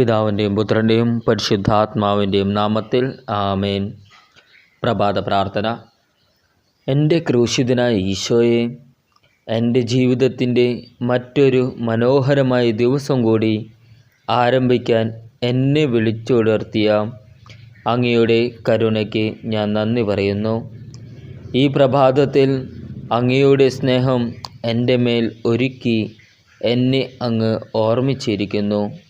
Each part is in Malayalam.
പിതാവിന്റെയും പുത്രന്റെയും പരിശുദ്ധാത്മാവിന്റെയും നാമത്തിൽ ആമേൻ. പ്രഭാത പ്രാർത്ഥന. എന്റെ ക്രൂശിതനായ ഈശോയെ എന്റെ ജീവിതത്തിന്റെ മറ്റൊരു മനോഹരമായ ദിവസം കൂടി ആരംഭിക്കാൻ എന്നെ വിളിച്ചുണർത്തിയ അങ്ങയുടെ കരുണയ്ക്ക് ഞാൻ നന്ദി പറയുന്നു. ഈ പ്രഭാതത്തിൽ അങ്ങയുടെ സ്നേഹം എന്റെ മേൽ ഒരുക്കി എന്നെ അങ്ങ് ഓർമ്മിച്ചിരിക്കുന്നു.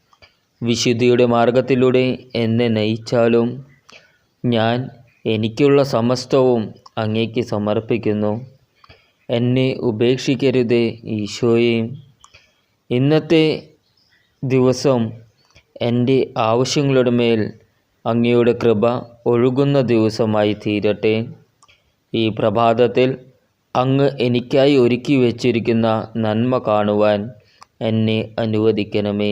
വിശുദ്ധിയുടെ മാർഗത്തിലൂടെ എന്നെ നയിച്ചാലും ഞാൻ എനിക്കുള്ള സമസ്തവും അങ്ങേക്ക് സമർപ്പിക്കുന്നു. എന്നെ ഉപേക്ഷിക്കരുത് ഈശോയെ. ഇന്നത്തെ ദിവസം എന്റെ ആവശ്യങ്ങളുടെ മേൽ അങ്ങയുടെ കൃപ ഒഴുകുന്ന ദിവസമായി തീരട്ടെ. ഈ പ്രഭാതത്തിൽ അങ്ങ് എനിക്കായി ഒരുക്കി വച്ചിരിക്കുന്ന നന്മ കാണുവാൻ എന്നെ അനുവദിക്കണമേ.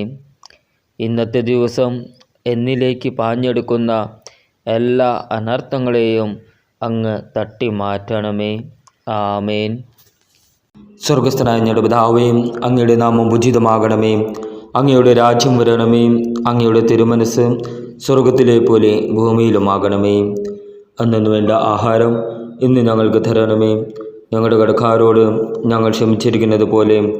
ഇന്നത്തെ ദിവസം എന്നിലേക്ക് പാഞ്ഞെടുക്കുന്ന എല്ലാ അനർത്ഥങ്ങളെയും അങ്ങ് തട്ടി മാറ്റണമേ ആമേൻ സ്വർഗസ്ഥനായ ഞങ്ങളുടെ അങ്ങയുടെ നാമം ഉചിതമാകണമേ അങ്ങയുടെ രാജ്യം വരണമേ. അങ്ങയുടെ തിരുമനസ് സ്വർഗത്തിലെ പോലെ ഭൂമിയിലുമാകണമേ. അന്നു വേണ്ട ആഹാരം ഇന്ന് ഞങ്ങൾക്ക് തരണമേ. ഞങ്ങളുടെ കടക്കാരോട് ഞങ്ങൾ ക്ഷമിച്ചിരിക്കുന്നത് പോലെ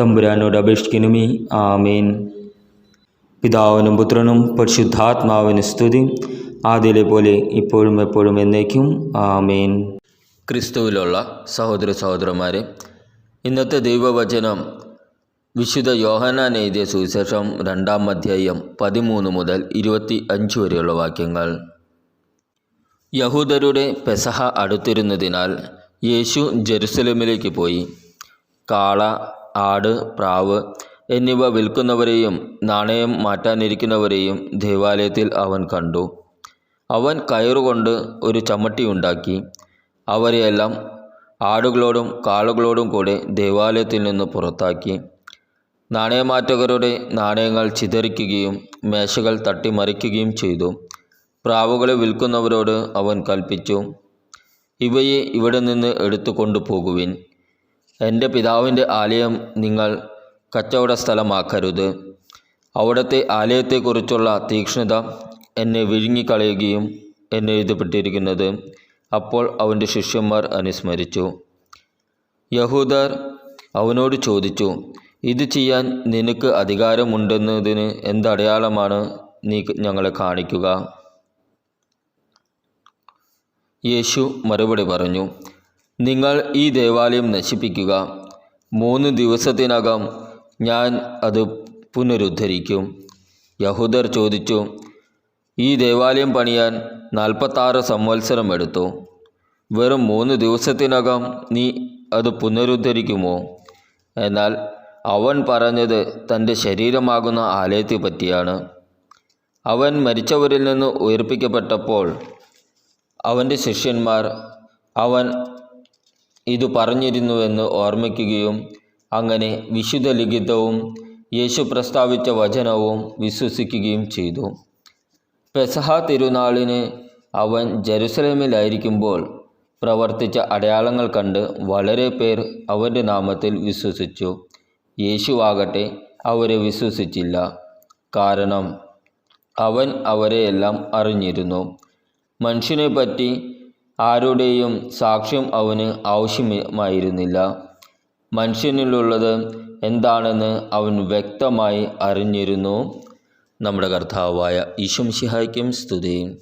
തമ്പുരാനോട് അപേക്ഷിക്കണമേ. ആമേൻ. പിതാവിനും പുത്രനും പരിശുദ്ധാത്മാവിന് സ്തുതി. ആദ്യയിലെ പോലെ ഇപ്പോഴും എപ്പോഴും എന്നേക്കും. ആമീൻ. ക്രിസ്തുവിലുള്ള സഹോദര സഹോദരന്മാരെ ഇന്നത്തെ ദൈവവചനം വിശുദ്ധ യോഹനാൻ എഴുതിയ സുവിശേഷം രണ്ടാം അധ്യായം പതിമൂന്ന് മുതൽ ഇരുപത്തി അഞ്ച് വരെയുള്ള വാക്യങ്ങൾ. യഹൂദരുടെ പെസഹ അടുത്തിരുന്നതിനാൽ യേശു ജെറുസലേമിലേക്ക് പോയി. കാള ആട് പ്രാവ് എന്നിവ വിൽക്കുന്നവരെയും നാണയം മാറ്റാനിരിക്കുന്നവരെയും ദേവാലയത്തിൽ അവൻ കണ്ടു. അവൻ കയറുകൊണ്ട് ഒരു ചമ്മട്ടി ഉണ്ടാക്കി. അവരെയെല്ലാം ആടുകളോടും കാളുകളോടും കൂടെ ദേവാലയത്തിൽ നിന്ന് പുറത്താക്കി. നാണയമാറ്റകരുടെ നാണയങ്ങൾ ചിതറിക്കുകയും മേശകൾ തട്ടിമറിക്കുകയും ചെയ്തു. പ്രാവുകളെ വിൽക്കുന്നവരോട് അവൻ കൽപ്പിച്ചു. ഇവയെ ഇവിടെ നിന്ന് എടുത്തു കൊണ്ടുപോകുവിൻ എന്റെ പിതാവിന്റെ ആലയം നിങ്ങൾ കച്ചവട സ്ഥലമാക്കരുത് അവിടുത്തെ ആലയത്തെക്കുറിച്ചുള്ള തീക്ഷ്ണത എന്നെ വിഴുങ്ങിക്കളയുകയും എന്നെ എഴുതപ്പെട്ടിരിക്കുന്നത്. അപ്പോൾ അവന്റെ ശിഷ്യന്മാർ അനുസ്മരിച്ചു യഹൂദർ അവനോട് ചോദിച്ചു ഇത് ചെയ്യാൻ നിനക്ക് അധികാരമുണ്ടെന്നതിന് എന്തടയാളമാണ് നീ ഞങ്ങളെ കാണിക്കുക? യേശു മറുപടി പറഞ്ഞു നിങ്ങൾ ഈ ദേവാലയം നശിപ്പിക്കുക. മൂന്ന് ദിവസത്തിനകം ഞാൻ അത് പുനരുദ്ധരിക്കും. യഹൂദർ ചോദിച്ചു ഈ ദേവാലയം പണിയാൻ നാൽപ്പത്താറ് സംവത്സരം എടുത്തു. വെറും മൂന്ന് ദിവസത്തിനകം നീ അത് പുനരുദ്ധരിക്കുമോ? എന്നാൽ അവൻ പറഞ്ഞത് തന്റെ ശരീരമാകുന്ന ആലയത്തെ പറ്റിയാണ്. അവൻ മരിച്ചവരിൽ നിന്ന് ഉയർപ്പിക്കപ്പെട്ടപ്പോൾ അവന്റെ ശിഷ്യന്മാർ അവൻ ഇത് പറഞ്ഞിരുന്നുവെന്ന് ഓർമ്മിക്കുകയും അങ്ങനെ വിശുദ്ധ ലിഖിതവും യേശു പ്രസ്താവിച്ച വചനവും വിശ്വസിക്കുകയും ചെയ്തു. പെസഹ തിരുനാളിന് അവൻ ജെറുസലേമിലായിരിക്കുമ്പോൾ പ്രവർത്തിച്ച അടയാളങ്ങൾ കണ്ട് വളരെ പേർ അവന്റെ നാമത്തിൽ വിശ്വസിച്ചു. യേശുവാകട്ടെ അവരെ വിശ്വസിച്ചില്ല. കാരണം അവൻ അവരെയെല്ലാം അറിഞ്ഞിരുന്നു. മനുഷ്യനെപ്പറ്റി ആരുടെയും സാക്ഷ്യം അവന് ആവശ്യമായിരുന്നില്ല. മനുഷ്യനിലുള്ളത് എന്താണെന്ന് അവൻ വ്യക്തമായി അറിഞ്ഞിരുന്നു. നമ്മുടെ കർത്താവായ ഈശംഷിഹായ്ക്കും സ്തുതി.